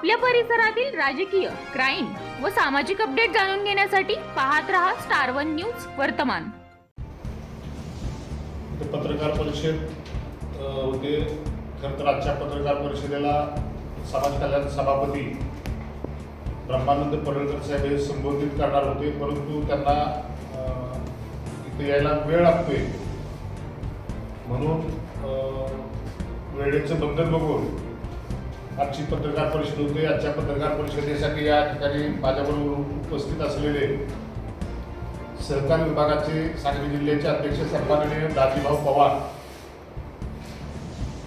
आपल्या परिसरातील राजकीय क्राईम व सामाजिक अपडेट जाणून घेण्यासाठी पाहत रहा स्टार वन न्यूज वर्तमान. पत्रकार परिषद होते. खर तर आजच्या पत्रकार परिषदेला समाज कल्याण सभापती ब्रह्मानंद पडळकर साहेब हे संबोधित करणार होते. परंतु त्यांना इथे यायला वेळ लागतोय. म्हणून वेळेचं बंधन बघून आजची पत्रकार परिषद होते. आजच्या पत्रकार परिषदेसाठी या ठिकाणी माझ्याबरोबर उपस्थित असलेले सहकार विभागाचे सांगली जिल्ह्याचे अध्यक्ष सन्माननीय दाजीभाऊ पवार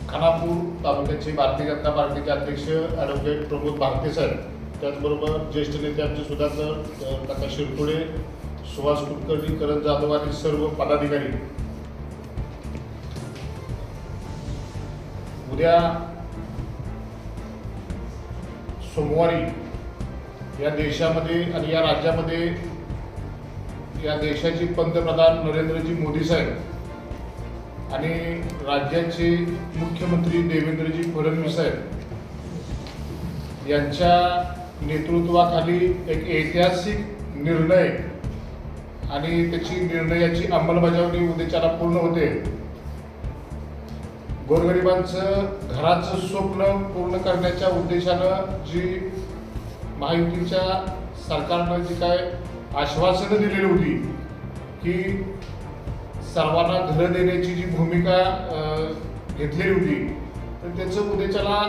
खानापूर तालुक्याचे भारतीय जनता पार्टीचे अध्यक्ष ॲडव्होकेट प्रमोद भारते सर त्याचबरोबर ज्येष्ठ नेते आमचे सुधाकर काका शिरपुडे सुहास कुलकर्णी करण जाधव आणि सर्व पदाधिकारी. उद्या सोमवारी या देशामध्ये आणि या राज्यामध्ये या देशाचे पंतप्रधान नरेंद्रजी मोदी साहेब आणि राज्याचे मुख्यमंत्री देवेंद्रजी फडणवीस साहेब यांच्या नेतृत्वाखाली एक ऐतिहासिक निर्णय आणि त्याची निर्णयाची अंमलबजावणी उद्याच्याला पूर्ण होते. गोरगरिबांचं घराचं स्वप्न पूर्ण करण्याच्या उद्देशानं जी महायुतीच्या सरकारनं जी काय आश्वासनं दिलेली होती की सर्वांना घरं देण्याची जी भूमिका घेतलेली होती तर त्याचं उद्याच्याला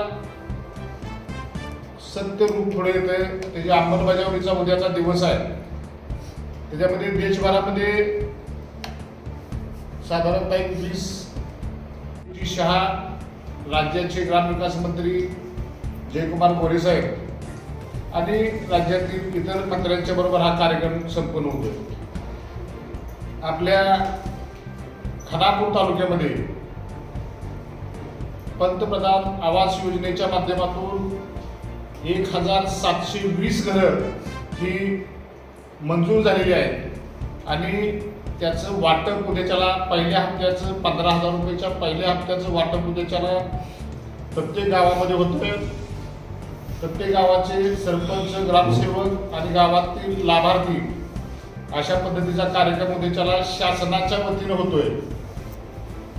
सत्य रूप पुढे येतं आहे त्याची अंमलबजावणीचा उद्याचा दिवस आहे त्याच्यामध्ये देशभरामध्ये साधारणतः एक वीस शहा राज्याचे ग्रामविकास मंत्री जयकुमार मोरे साहेब आणि राज्यातील इतर मंत्र्यांच्या बरोबर हा कार्यक्रम संपन्न होतो आपल्या खानापूर तालुक्यामध्ये पंतप्रधान आवास योजनेच्या माध्यमातून एक हजार सातशे वीस घरं ही मंजूर झालेली आहेत आणि त्याचं वाटप उद्याच्याला पहिल्या हप्त्याचं पंधरा हजार रुपयाच्या पहिल्या हप्त्याचं वाटप उद्याच्याला प्रत्येक गावामध्ये होतं प्रत्येक गावाचे सरपंच ग्रामसेवक आणि गावातील लाभार्थी अशा पद्धतीचा कार्यक्रम उद्याच्याला शासनाच्या वतीनं होतोय.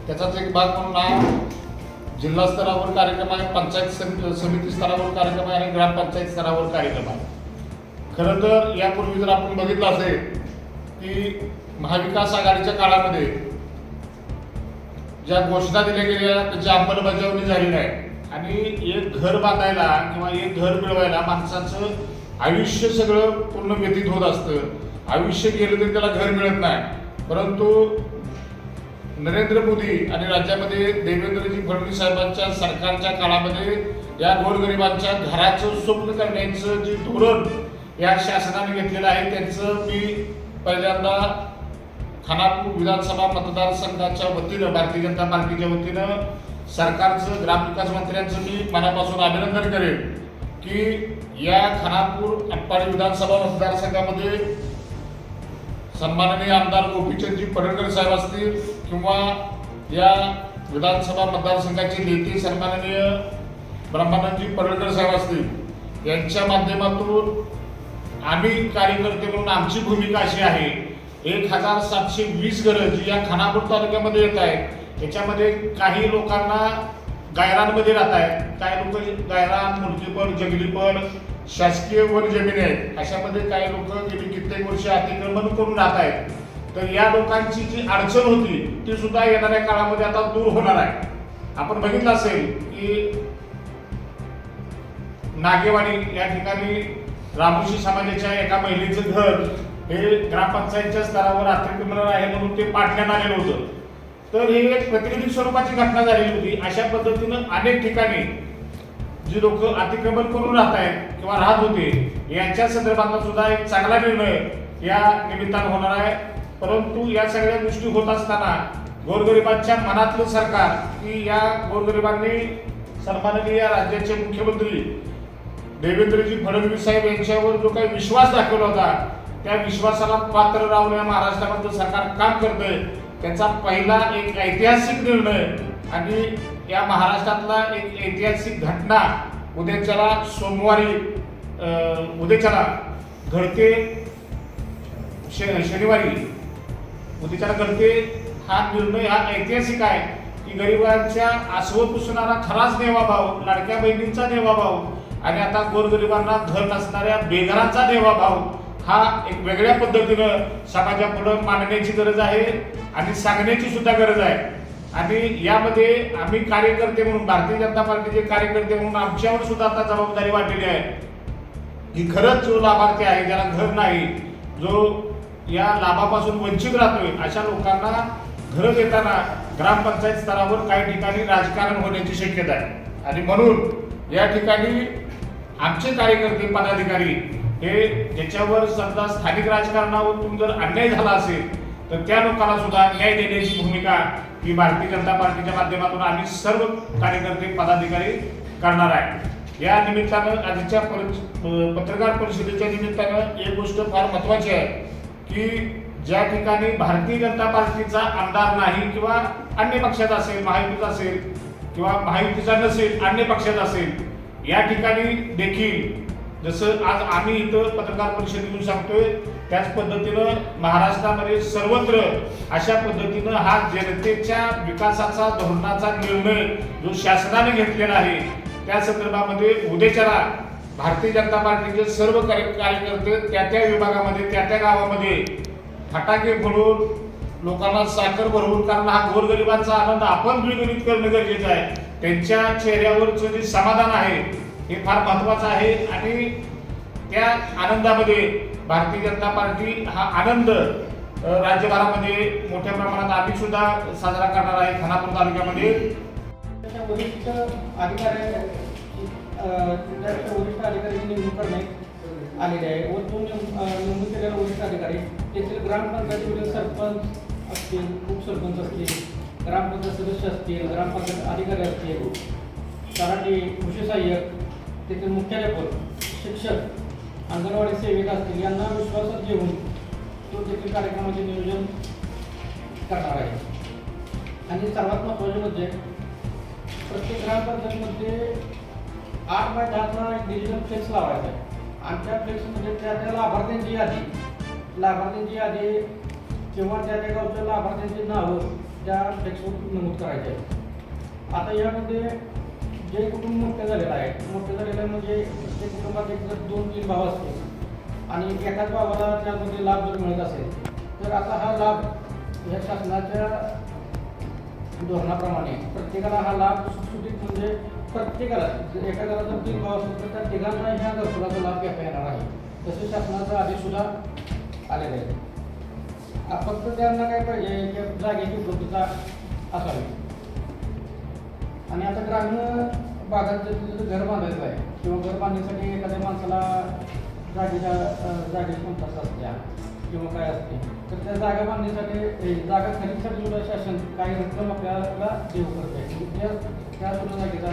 त्याचाच एक भाग म्हणून हा जिल्हा स्तरावर कार्यक्रम आहे पंचायत समिती समिती स्तरावर कार्यक्रम आहे आणि ग्रामपंचायत स्तरावर कार्यक्रम आहे. खरं तर यापूर्वी जर आपण बघितलं असेल की महाविकास आघाडीच्या काळामध्ये ज्या घोषणा दिल्या गेल्या त्याची अंमलबजावणी झाली नाही. आणि एक घर बांधायला किंवा एक घर मिळवायला माणसाचं आयुष्य सगळं पूर्ण व्यतीत होत असतं. आयुष्य गेलं तरी त्याला घर मिळत नाही. परंतु नरेंद्र मोदी आणि राज्यामध्ये देवेंद्रजी फडणवीस साहेबांच्या सरकारच्या काळामध्ये या गोरगरिबांच्या घराचं स्वप्न करण्याचं जे धोरण या शासनाने घेतलेलं आहे त्यांचं मी पहिल्यांदा खानापूर विधानसभा मतदारसंघाच्या वतीनं भारतीय जनता पार्टीच्या वतीनं सरकारचं ग्रामविकास मंत्र्यांचं मी मनापासून अभिनंदन करेन की या खानापूर आटपाडी विधानसभा मतदारसंघामध्ये सन्माननीय आमदार गोपीचंदजी पडळकर साहेब असतील किंवा या विधानसभा मतदारसंघाचे नेते सन्माननीय ब्रह्मानंदजी पडळकर साहेब असतील यांच्या माध्यमातून आम्ही कार्यकर्ते म्हणून आमची भूमिका अशी आहे एक हजार सातशे वीस घरं जी या खानापूर तालुक्यामध्ये येत आहेत याच्यामध्ये काही लोकांना गायरांमध्ये राहत आहेत. काही लोक गायरान मुलगीपण जंगलीपण शासकीय वन जमीन आहेत. अशामध्ये काही लोक गेली कित्येक वर्ष अतिक्रमण करून राहत आहेत. तर या लोकांची जी अडचण होती ती सुद्धा येणाऱ्या काळामध्ये आता दूर होणार आहे. आपण बघितलं असेल की नागेवाडी या ठिकाणी रामोशी समाजाच्या एका महिलेचं घर हे ग्रामपंचायतच्या स्तरावर अतिक्रमण आहे म्हणून ते पाडण्यात आलेलं होतं. तर ही एक प्रतिनिधी स्वरूपाची घटना झालेली होती. अशा पद्धतीनं अनेक ठिकाणी जी लोक अतिक्रमण करून राहत आहेत किंवा राहत होते यांच्या संदर्भातला सुद्धा एक चांगला निर्णय या निमित्तानं होणार आहे. परंतु या सगळ्या गोष्टी होत असताना गोरगरिबांच्या मनातलं सरकार की या गोरगरिबांनी सन्माननीय राज्याचे मुख्यमंत्री देवेंद्रजी फडणवीस साहेब यांच्यावर जो काही विश्वास दाखवला होता त्या विश्वासाला पात्र राहून या महाराष्ट्रामध्ये सरकार काम करतंय. त्याचा पहिला एक ऐतिहासिक निर्णय आणि या महाराष्ट्रातला एक ऐतिहासिक घटना उद्याच्याला सोमवारी उद्याच्याला घडते शनिवारी. उद्याच्याला घडते हा निर्णय हा ऐतिहासिक आहे की गरिबांच्या आसवं पुसणारा खराच देवाभाव लाडक्या बहिणींचा देवाभाव आणि आता गोरगरिबांना घर नसणाऱ्या बेघरांचा देवाभाव हा एक वेगळ्या पद्धतीनं समाजापुढं मांडण्याची गरज आहे आणि सांगण्याची सुद्धा गरज आहे. आणि यामध्ये आम्ही कार्यकर्ते म्हणून भारतीय जनता पार्टीचे कार्यकर्ते म्हणून आमच्यावर सुद्धा आता जबाबदारी वाढलेली आहे. की खरंच जो लाभार्थी आहे ज्याला घर नाही जो या लाभापासून वंचित राहतोय अशा लोकांना घरं देताना ग्रामपंचायत स्तरावर काही ठिकाणी राजकारण होण्याची शक्यता आहे. आणि म्हणून या ठिकाणी आमचे कार्यकर्ते पदाधिकारी हे ज्याच्यावर समजा स्थानिक राजकारणावरून जर अन्याय झाला असेल तर त्या लोकांना सुद्धा न्याय देण्याची भूमिका ही भारतीय जनता पार्टीच्या माध्यमातून आम्ही सर्व कार्यकर्ते पदाधिकारी करणार आहे. या निमित्तानं आजच्या पत्रकार परिषदेच्या निमित्तानं एक गोष्ट फार महत्वाची आहे की ज्या ठिकाणी भारतीय जनता पार्टीचा आमदार नाही किंवा अन्य पक्षात असेल महायुतीचा असेल किंवा महायुतीचा नसेल अन्य पक्षात असेल या ठिकाणी देखील जसं आज आम्ही इथं पत्रकार परिषदेतून सांगतोय त्याच पद्धतीनं महाराष्ट्रामध्ये सर्वत्र अशा पद्धतीनं हा जनतेच्या विकासाचा धोरणाचा निर्णय जो शासनाने घेतलेला आहे त्या संदर्भामध्ये उद्याच्याला भारतीय जनता पार्टीचे सर्व कार्य- कार्यकर्ते त्या त्या विभागामध्ये त्या त्या गावामध्ये फटाके फोडून लोकांना साखर भरवून कारण हा गोरगरिबांचा आनंद आपण द्विगुणित करणं गरजेचं आहे. त्यांच्या चेहऱ्यावरचं जे समाधान आहे हे फार महत्वाचं आहे. आणि त्या आनंदामध्ये भारतीय जनता पार्टी हा आनंद राज्यभरामध्ये मोठ्या प्रमाणात आम्ही सुद्धा साजरा करणार आहे खानापूर तालुक्यामध्ये. त्याच्या वरिष्ठ अधिकारी वरिष्ठ अधिकाऱ्यांची नेमणूक करण्यात आलेली आहे व तो नेमणूक केलेला वरिष्ठ अधिकारी तेथील ग्रामपंचायतीमधील सरपंच असतील उपसरपंच असतील ग्रामपंचायत सदस्य असतील ग्रामपंचायत अधिकारी असतील तलाठी कृषी सहाय्यक तेथील मुख्याध्यापक शिक्षक अंगणवाडी सेविका असतील यांना विश्वासात घेऊन तो तेथील कार्यक्रमाचे नियोजन करणार आहे. आणि सर्वात महत्त्वाचे म्हणजे प्रत्येक ग्रामपंचायतमध्ये आठ बाय दहाचा एक डिजिटल फ्लेक्स लावायचा आहे. आणि त्या फ्लेक्समध्ये त्या त्या लाभार्थ्यांची यादी लाभार्थ्यांची यादी किंवा त्या त्या गावच्या लाभार्थ्यांची नावं त्या टेक्स्टबुक नमूद करायचे आहेत. आता यामध्ये जे कुटुंब मोठं झालेलं आहे मोठं झालेलं म्हणजे प्रत्येक कुटुंबात एक जर दोन तीन भाव असतील आणि एकाच भावाला त्यामध्ये लाभ जर मिळत असेल तर आता हा लाभ या शासनाच्या धोरणाप्रमाणे प्रत्येकाला हा लाभ सुटसुटीत म्हणजे प्रत्येकाला जर एका घरात जर तीन भाव असतील तर त्या तिघांना ह्या घरकुलाचा लाभ घेता येणार आहे. तसे शासनाचा आधी सुद्धा आलेला आहे फक्त त्यांना काय पाहिजे की जागेची उपलब्धता असावी. आणि आता ग्रामीण भागात जर घर बांधायचं आहे किंवा घर बांधण्यासाठी एखाद्या माणसाला जागेच्या जागेची कमतरता असत्या किंवा काय असते तर त्या जागा बांधण्यासाठी जागा खरेदीसाठी सुद्धा शासन काही रक्कम आपल्याला देऊ करते म्हणजे त्या त्या सुद्धा जागेचा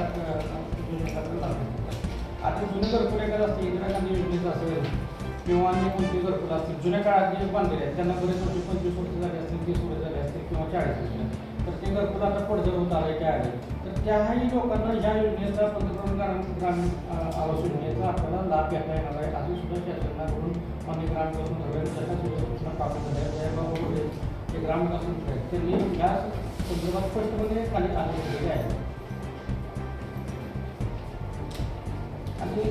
आता जुने घरकुल एखादं असते इंदिरा गांधी योजनेचं असेल किंवा अन्य कोणते फुलं असतील. जुन्या काळात जे बांधलेले आहेत त्यांना बरेच वर्ष पंचवीस वर्ष झाले असतील तीस वर्ष झाले असतील किंवा चाळीस वर्ष तर ते घरकुल आता पडझड होत आले काय आले तर त्याही लोकांना ह्या योजनेचा पंतप्रधान ग्रामीण ग्रामीण आवास योजनेचा आपल्याला लाभ घेता येणार आहे. अशी सुद्धा शासनाकडून अनेक ग्रामविकास मंत्र्यांच्या सूचना प्राप्त झाल्या आहेत. त्याबाबत जे ग्रामविकास मंत्री आहेत. त्यांनी या संदर्भात स्पष्टपणे खाली आले केलेले आहेत आणि